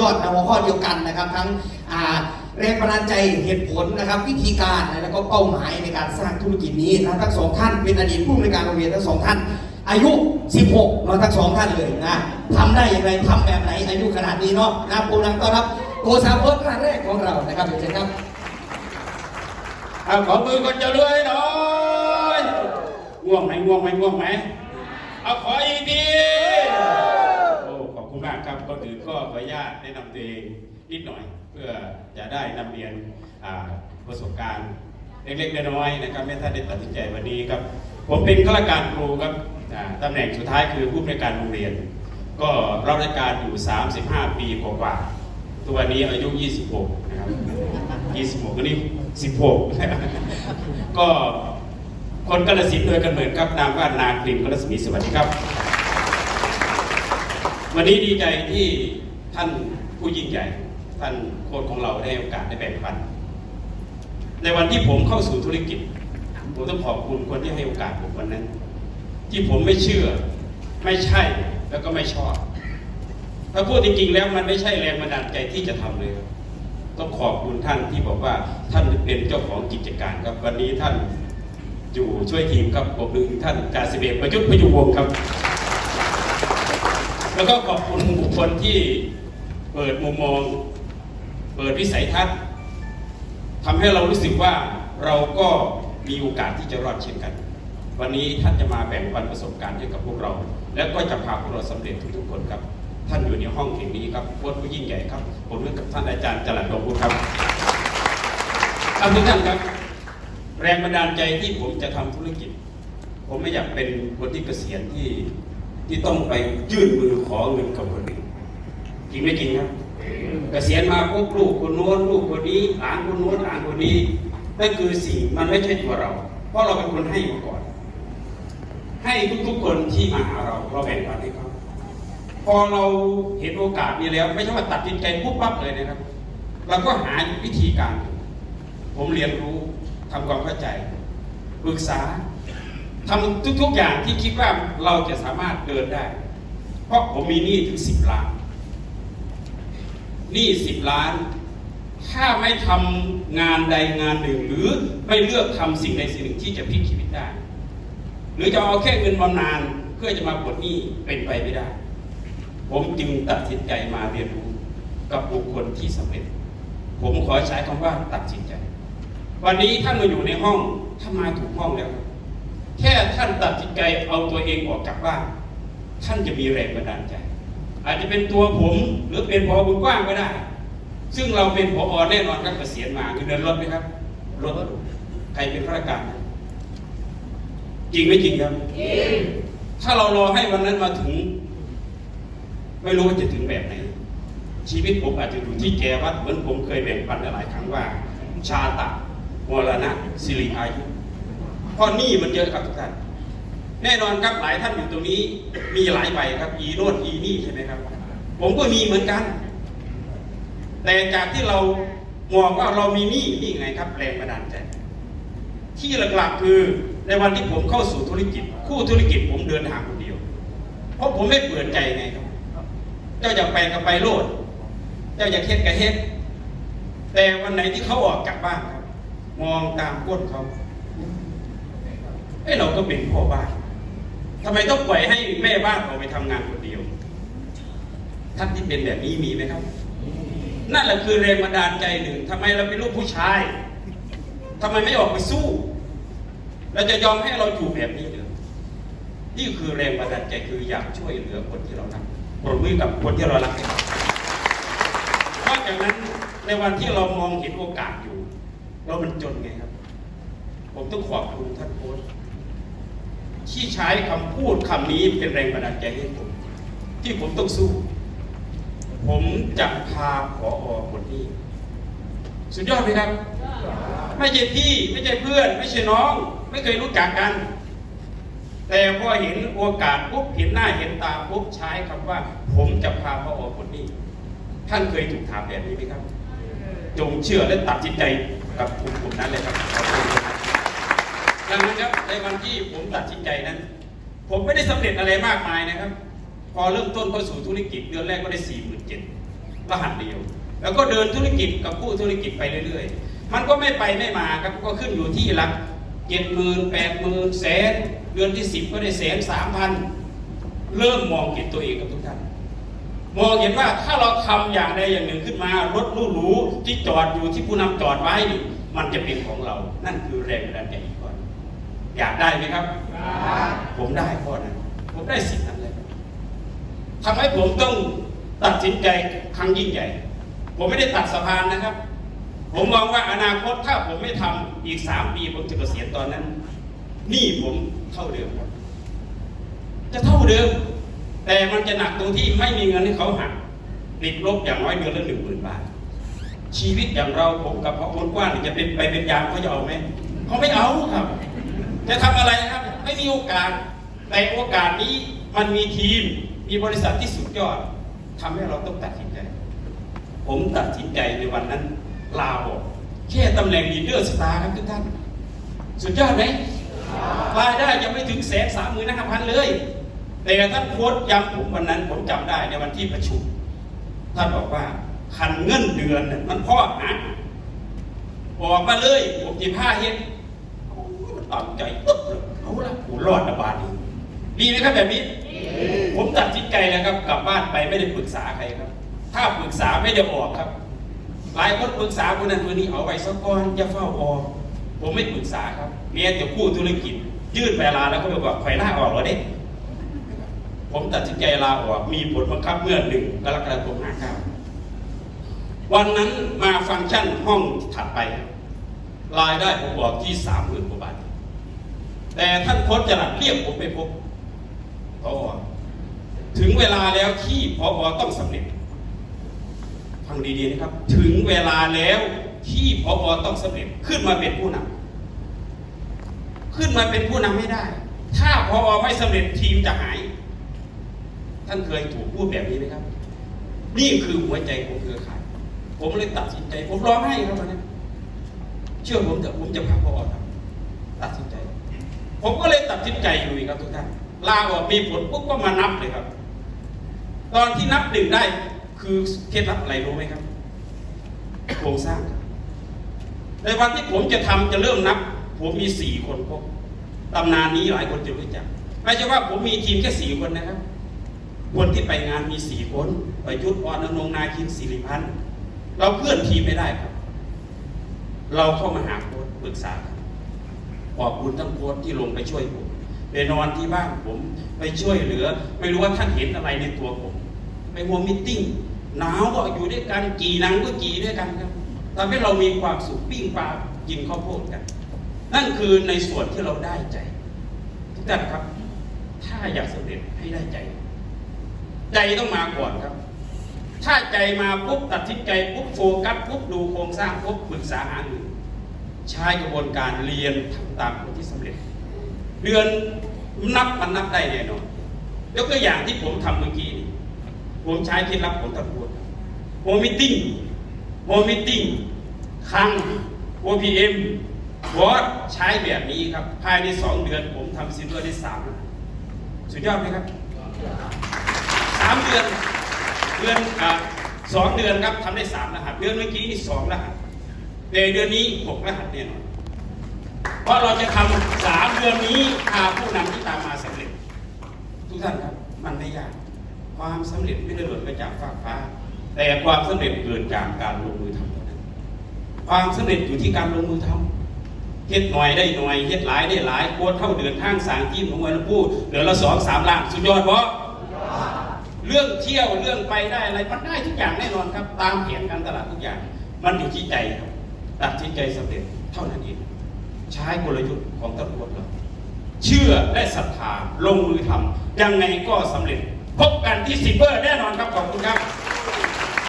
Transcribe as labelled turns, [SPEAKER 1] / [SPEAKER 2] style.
[SPEAKER 1] ยอดหัวข้อเดียวกันนะครับ ทั้งแรงบันดาลใจเหตุผลนะครับ วิธีการแล้วก็เป้าหมายในการสร้างธุรกิจนี้นะทั้งสองท่านเป็นอดีตผู้อำนวยการโรงเรียนทั้งสองท่าน อายุ 16เราทั้งสองท่านเลยนะทำได้อย่างไรทำแบบไหนอายุขนาดนี้เนาะนะปูนังต้อนรับโกซาเฟิร์สท่านแรกของเรานะครับเชิญครับ
[SPEAKER 2] เอาขอมือคนจะรวยหน่อยง่วงไหมง่วงไหมง่วงไหมเอาขออีกทีากครับก็ขออนุญาตแนะนำตัวเองนิดหน่อย เพื่อจะได้นำเรียนประสบการณ์เล็กๆน้อยๆนะครับให้ท่านได้ตัดสินใจวันนี้ครับ ผมเป็นข้าราชการครูครับอ่าตำแหน่งสุดท้ายคือผู้อำนวยการโรงเรียน ก็รับราชการอยู่ 35 ปีกว่าๆตัวนี้อายุ 26 นะครับ 26ก็นี่ 16 ก็คนกาลสินโดยกันเหมือนครับนามว่านากลิ่นกาลสมีสวัสดีครับ วันนี้ดีใจที่ท่านผู้ยิ่งใหญ่ ท่านโค้ชของเราได้โอกาสได้แบ่งปัน ในวันที่ผมเข้าสู่ธุรกิจ ผมต้องขอบคุณคนที่ให้โอกาสผมวันนั้น ที่ผมไม่เชื่อ ไม่ใช่แล้วก็ไม่ชอบ ถ้าพูดจริงๆแล้วมันไม่ใช่แรงบันดาลใจที่จะทำเลยต้องขอบคุณท่านที่บอกว่าท่านเป็นเจ้าของกิจการครับวันนี้ท่านอยู่ช่วยทีมครับผมดึงท่านกาสิเบกประยุทธ์พยุงวงครับ แล้วก็ขอบคุณบุคคลที่เปิดมุมมอง เปิดวิสัยทัศน์ทำให้เรารู้สึกว่าเราก็มีโอกาสที่จะรอดเช่นกัน วันนี้ท่านจะมาแบ่งปันประสบการณ์ให้กับพวกเรา และก็จะพาพวกเราสำเร็จทุกๆคนครับ ท่านอยู่ในห้องแห่งนี้ครับโค้ชผู้ยิ่งใหญ่ครับผมร่วมกับท่านอาจารย์จรัสดงพุครับท่านทุกท่านครับ แรงบันดาลใจที่ผมจะทำธุรกิจ ผมไม่อยากเป็นคนที่เกษียณที่ ที่ต้องไปยื่นมือขอเงินกับคนอื่นจริงไม่จริงครับเกษียณมาปุ๊บลูกคนโน้นลูกคนนี้หลานคนโน้นหลานคนนี้นั่นคือสิ่งมันไม่ใช่ตัวเรา เพราะเราเป็นคนให้มาก่อน ให้ทุกๆคนที่มาหาเราเราแบ่งปันให้เขาพอเราเห็นโอกาสนี้แล้ว ไม่ใช่ว่าตัดสินใจปุ๊บปั๊บเลยนะครับ เราก็หาวิธีการ ผมเรียนรู้ทำความเข้าใจปรึกษา ทำทุก ๆอย่างที่คิดว่าเราจะสามารถเดินได้ เพราะผมมีหนี้ถึงสิบล้านหนี้สิบล้าน ถ้าไม่ทำงานใดงานหนึ่ง หรือไม่เลือกทำสิ่งใดสิ่งหนึ่งที่จะพลิกชีวิตได้ หรือจะเอาแค่เงินบำนาญเพื่อจะมาปลดหนี้เป็นไปไม่ได้ ผมจึงตัดสินใจมาเรียนรู้กับบุคคลที่สำเร็จ ผมขอใช้คำว่าตัดสินใจ วันนี้ท่านมาอยู่ในห้องท่านมาถูกห้องแล้วครับ แค่ท่านตัดสินใจเอาตัวเองออกจากบ้าน ท่านจะมีแรงบันดาลใจ อาจจะเป็นตัวผมหรือเป็นพอบุญกว้างก็ได้ ซึ่งเราเป็นพอแน่นอนครับเกษียณมาเงินเดือนลดไหมครับลดใครเป็นข้าราชการจริงไม่จริงครับถ้าเรารอให้วันนั้นมาถึง ไม่รู้ว่าจะถึงแบบไหนชีวิตผมอาจจะอยู่ที่แกวัดเหมือนผมเคยแบ่งปันหลายครั้งว่า ชาตะมรณะสิริอายุเพ ราะหนี้มันเยอะครับทุกท่านแน่นอนครับหลายท่านอยู่ตรงนี้มีหลายใบครับอีโนดอีนี่ใช่ไหมครับ ผมก็มีเหมือนกัน แต่จากที่เรามองว่าเรามีหนี้นี่ไงครับแรงบันดาลใจที่หลักๆคือในวันที่ผมเข้าสู่ธุรกิจ คู่ธุรกิจผมเดินทางคนเดียว เพราะผมไม่เปิดใจไงครับ เจ้าอยากไปก็ไปโลด เจ้าอยากเฮ็ดก็เฮ็ดแต่วันไหนที่เขาออกจากบ้านครับ มองตามก้นเขา เอ้เราก็เป็นพ่อบ้านทำไมต้องปล่อยให้แม่บ้านออกไปทำงานคนเดียว ท่านที่เป็นแบบนี้มีไหมครับ นั่นแหละคือแรงบันดาลใจหนึ่งทำไมเราเป็นลูกผู้ชายทำไมไม่ออกไปสู้ เราจะยอมให้เราอยู่แบบนี้เหรือนี่คือแรงบันดาลใจคืออยากช่วยเหลือคนที่เรารักปรบมือกับคนที่เรารักนอกจากนั้นในวันที่เรามองเห็นโอกาสอยู่ เรามันจนไงครับ ผมต้องขอบคุณท่านโค้ช ที่ใช้คำพูดคำนี้เป็นแรงบันดาลใจให้ผม ที่ผมต้องสู้ ผมจะพาขออคนนี้ สุดยอดไหมครับ ไม่ใช่พี่ไม่ใช่เพื่อน ไม่ใช่น้อง ไม่เคยรู้จักกัน แต่พอเห็นโอกาสปุ๊บเห็นหน้าเห็นตาปุ๊บใช้คำว่า ผมจะพาพออคนนี้ ท่านเคยถูกถามแบบนี้ไหมครับ จงเชื่อและตัดสินใจกับกลุ่มกลุ่มนั้นเลยครับ ดังนั้นครับในวันที่ผมตัดสินใจนั้น ผมไม่ได้สำเร็จอะไรมากมายนะครับ พอเริ่มต้นเข้าสู่ธุรกิจเดือนแรกก็ได้สี่หมื่นเจ็ดรหัสเดียว แล้วก็เดินธุรกิจกับผู้ธุรกิจไปเรื่อยๆ มันก็ไม่ไปไม่มาครับก็ขึ้นอยู่ที่หลักเจ็ดหมื่นแปดหมื่นแสนเดือนที่สิบก็ได้แสนสามพันเริ่มมองเห็นตัวเองกับทุกท่านมองเห็นว่าถ้าเราทำอย่างใดอย่างหนึ่งขึ้นมารถหรูที่จอดอยู่ที่ผู้นำจอดไว้มันจะเป็นของเรา นั่นคือแรงบันดาลใจอีกข้อน อยากได้ไหมครับ ผมได้ข้อนั้นผมได้สิ่งนั้นเลยทำให้ผมต้องตัดสินใจครั้งยิ่งใหญ่ ผมไม่ได้ตัดสะพานนะครับ ผมมองว่าอนาคตถ้าผมไม่ทำอีกสามปีผมจะเกษียณตอนนั้นหนี่ผมเท่าเดิมจะเท่าเดิม แต่มันจะหนักตรงที่ไม่มีเงินให้เขาหักติดลบอย่างน้อยเดือนละหนึ่งหมื่นบาท ชีวิตอย่างเราผมกับพ่อคนกว้างจะเป็นไปเป็นยามเขาจะเอาไหมเขาไม่เอาครับ จะทำอะไรครับไม่มีโอกาสแต่โอกาสนี้มันมีทีมมีบริษัทที่สุดยอดทำให้เราต้องตัดสินใจ ผมตัดสินใจในวันนั้น ลาออกแค่ตำแหน่งลีดเดอร์สตาร์ครับทุกท่าน สุดยอดไหมรายได้ยังไม่ถึงแสนสามหมื่นห้าพันเลย แต่ท่านโค้ดย้ำผมวันนั้นผมจำได้ในวันที่ประชุมท่านบอกว่าคันเงินเดือนน่ะมันพ่อหาออกมาเลยผมจีผ้าเฮ็ด อ้ยมันตั้งใจตึ๊บเลยเอาละกูรอดระบาดนี้ดีไหมครับแบบนี้ ผมตัดสินใจแล้วครับกลับบ้านไปไม่ได้ปรึกษาใครครับ ถ้าปรึกษาไม่ได้ออกครับ หลายคนปรึกษาคนนั้นคนนี้เอาไว้สักก้อนอย่าเฝ้าออกผมไม่ปรึกษาครับเมียแต่คู่ธุรกิจ ยื่นเวลาแล้วก็บอกว่าไฟหน้าออกแล้วเด็ผมตัดสินใจลาออกมีผลบังคับเมื่อหนึ่งกรกฎาคม59วันนั้นมาฟังก์ชันห้องถัดไป รายได้ผมบอกที่สามหมื่นกว่าบาท แต่ท่านโค้ชจรัดเรียกผมไปพบพอถึงเวลาแล้วที่พออต้องสำเร็จฟังดีๆนะครับ ถึงเวลาแล้วที่พอต้องสำเร็จขึ้นมาเป็นผู้นำขึ้นมาเป็นผู้นำไม่ได้ ถ้าพอไม่สำเร็จทีมจะหาย ท่านเคยถูกพูดแบบนี้ไหมครับ นี่คือหัวใจของเครือข่าย ผมเลยตัดสินใจ ผมร้องไห้ครับวันนั้นเชื่อผมเถอะผมจะพาพอทำตัดสินใจ ผมก็เลยตัดสินใจอยู่อีกครับทุกท่านลาออกมีผลปุ๊บก็มานับเลยครับ ตอนที่นับหนึ่งได้คือเคล็ดลับอะไรรู้ไหมครับโครงสร้าง ในวันที่ผมจะทำจะเริ่มนับ ผมมีสี่คนพบตำนานนี้หลายคนจะรู้จักไม่ใช่ว่าผมมีทีมแค่สี่คนนะครับ คนที่ไปงานมีสี่คนประยุทธ์ออนนงนาคินสิริพันธ์เราเพื่อนทีมไม่ได้ครับ เราเข้ามาหาโค้ชปรึกษา ขอบคุณทั้งโค้ชที่ลงไปช่วยผมไปนอนที่บ้านผมไปช่วยเหลือ ไม่รู้ว่าท่านเห็นอะไรในตัวผม ไปหัวมิทติ้งหนาวก็อยู่ด้วยกันกี่นังก็กี่ด้วยกันครับทำให้เรามีความสุขปิ้งปลากินข้าวโพดกัน นั่นคือในส่วนที่เราได้ใจ ทุกท่านครับ ถ้าอยากสำเร็จให้ได้ใจ ใจต้องมาก่อนครับ ถ้าใจมาปุ๊บตัดสินใจปุ๊บโฟกัสปุ๊บดูโครงสร้างปุ๊บปรึกษาหารือ ใช้กระบวนการเรียนทำตามคนที่สำเร็จ เดือนนับมันนับได้แน่นอนยกตัวอย่างที่ผมทำเมื่อกี้นี่ผมใช้เคล็ดลับของตะกูลโฮมิติ้งโฮมิติ้งคัง OPM วอดใช้แบบนี้ครับ ภายในสองเดือนผมทำซิลเวอร์ได้สามสุดยอดไหมครับสามเดือนเดือนอสองเดือนครับทำได้สามรหัส เดือนเมื่อกี้นี่สองรหัส แต่เดือนนี้หกรหัสแน่นอนเพราะเราจะทำสามเดือนนี้พาผู้นำที่ตามมาสำเร็จ ทุกท่านครับมันไม่ยาก ความสำเร็จไม่ได้หล่นมาจากฟ้ากฟ้า แต่ความสำเร็จเกิดจากการลงมือทำเท่านั้น ความสำเร็จอยู่ที่การลงมือทำเฮ็ดหน่อยได้หน่อยเฮ็ดหลายได้หลายโคตรเท่าเดือนห้างสางทีมของวันพูดเดือนละสองสามล้านสุดยอดเพราะเรื่องเที่ยวเรื่องไปได้อะไรมันได้ทุกอย่างแน่นอนครับ ตามแผนการตลาดทุกอย่าง มันอยู่ที่ใจครับ ตัดสินใจสำเร็จเท่านั้นเอง ใช้กลยุทธ์ของตำรวจเราเชื่อและศรัทธาลงมือทำ ยังไงก็สำเร็จ พบกันที่ซิเบอร์แน่นอนครับ ขอบคุณครับ